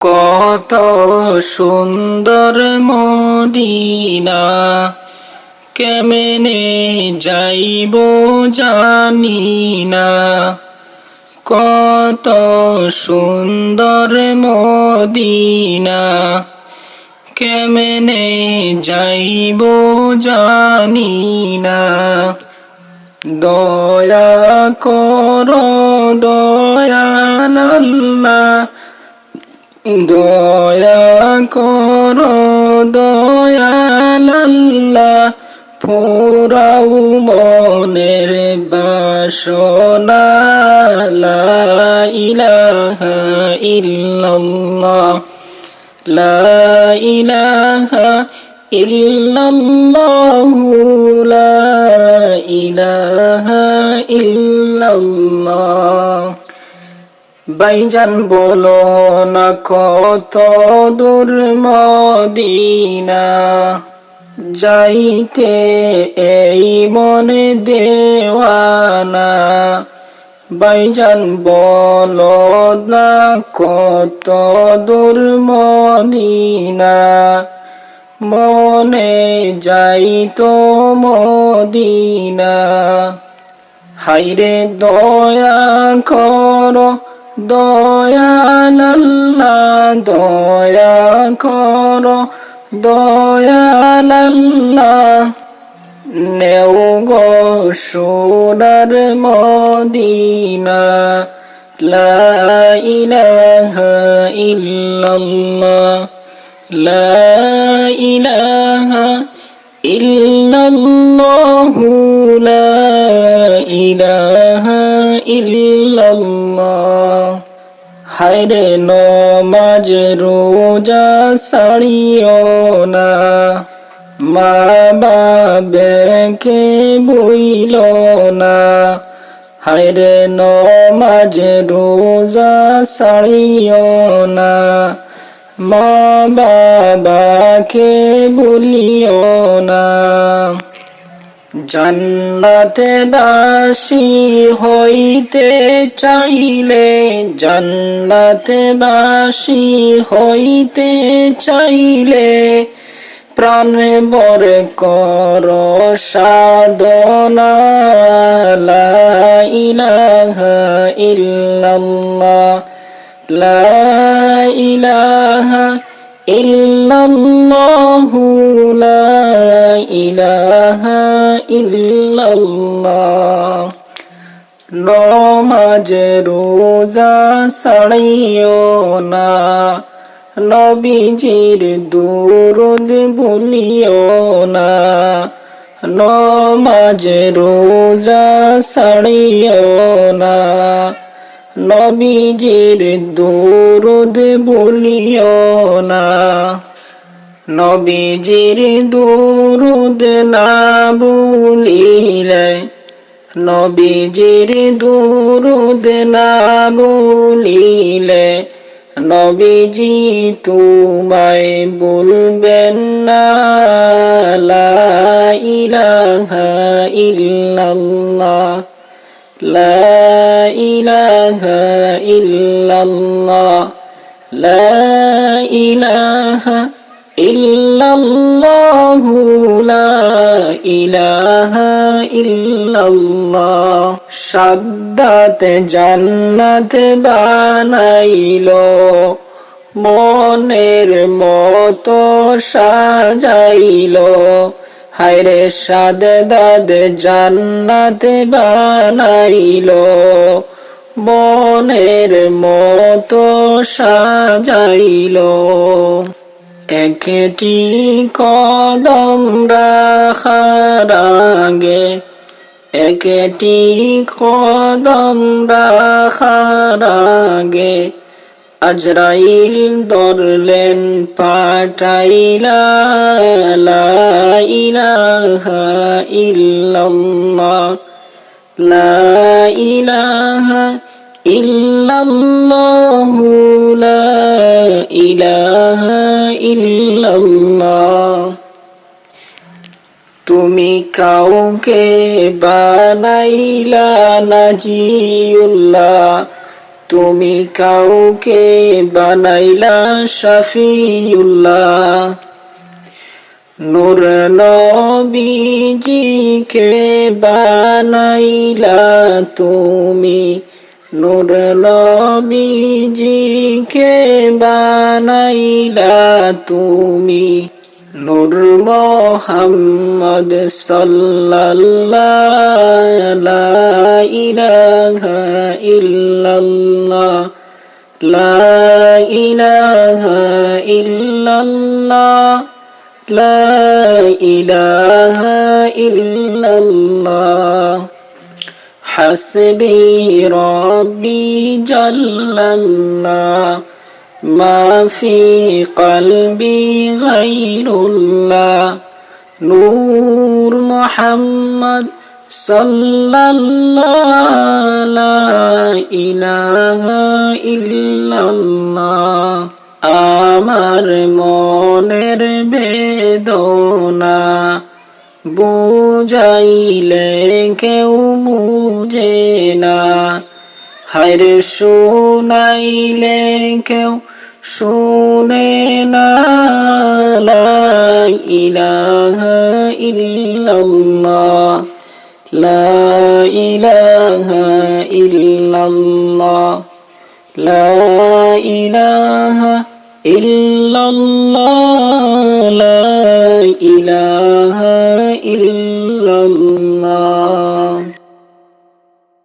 কত সুন্দর মদিনা, কেমনে যাইব জানি না কত সুন্দর মদিনা, কেমনে যাইব জানি না দয়া কর, দয়াল আল্লাহ দয়া কর দয়াল আল্লাহ মনের বাসনা লা ইলাহা ইল্লাল্লাহ লা ইলাহা ইল্লাল্লাহ লা বাইজান বলো না কত দূর মদিনা। যাইতে এই মনে দেওয়ানা। বাইজান বলো না কত দূর মদিনা। মনে যাই যাইতো মদিনা। হাইরে দয়া করো দয়াল আল্লাহ দয়া করো দয়াল আল্লাহ নেও গো সোনার মদিনা, লা ইলাহা ইল্লাল্লাহ, লা ইলাহা ইল্লাল্লাহ লা ইলাহা ইল্লাল্লাহ। হায়রে নমাজ রোজা সাড়িও না। মা বাবেকে বইল না। হায়রে নমাজ রোজা সাড়িও না। মা বাবাকে বলিও না। জান্নাতে বাসি হইতে চাইলে জান্নাতে বাসি হইতে চাইলে প্রাণ বর কর সাধনা। লা ইলাহা ইল্লাল্লাহ। লা ইলাহা ইল্লাল্লাহ লা ইলাহা ইল্লাল্লাহ। নমাজ, রোজা সাড়িও না। নবীজির দুরুদ বলিও না। নমাজ, রোজা সাড়িও না। নবীজির দুরুদ বলিও না। নবীজির দুরুদ না বলিলে নবীজির দুরুদ না বলিলে নবীজি তোমায় বলবেন না, লা ইলাহা ইল্লাল্লাহ, লা ইলাহা ইল্লাল্লাহ লা ইলাহা ইল্লাল্লাহ লা ইলাহা ইল্লাল্লাহ সাদ্দাত জান্নাত বানাইলো। মনের মতো সাজাইল। হায়রে সাদ দাদ জান্নাত বানাইলো। মনের মতো সাজাইল। একটি কদম রাখার আগে, একটি কদম রাখার আগে আজরাইল ধরলেন পাটাইলা ইলাহা ইল্লাল্লাহ, লা ইলাহা ইল্লাল্লাহ লা ইলাহা ইল্লাল্লাহ। তুমি কাউকে বানাইলা নাজিউল্লাহ। তুমি কাউকে বানাইলা শফিউল্লাহ। নূর নবীজিকে বানাইলা তুমি নুরলমি জিকে বানাইলা তুমি। নূর মোহাম্মদ সাল্লাল্লাহ ইলাহা ইল্লাল্লাহ। লা ইলাহা ইল্লাল্লাহ। লা ইলাহা ইল্লাল্লাহ। حسبي ربي جل الله ما في قلبي غير الله نور محمد صلى الله لا إله إلا الله আমার মনের বেদনা বুঝাইলে কেউ বুঝে না। হায়রে শুনাইলে কেউ শুনে না। লা ইলাহা ইল্লাল্লাহ, লা ইলাহা ইল্লাল্লাহ, লা الله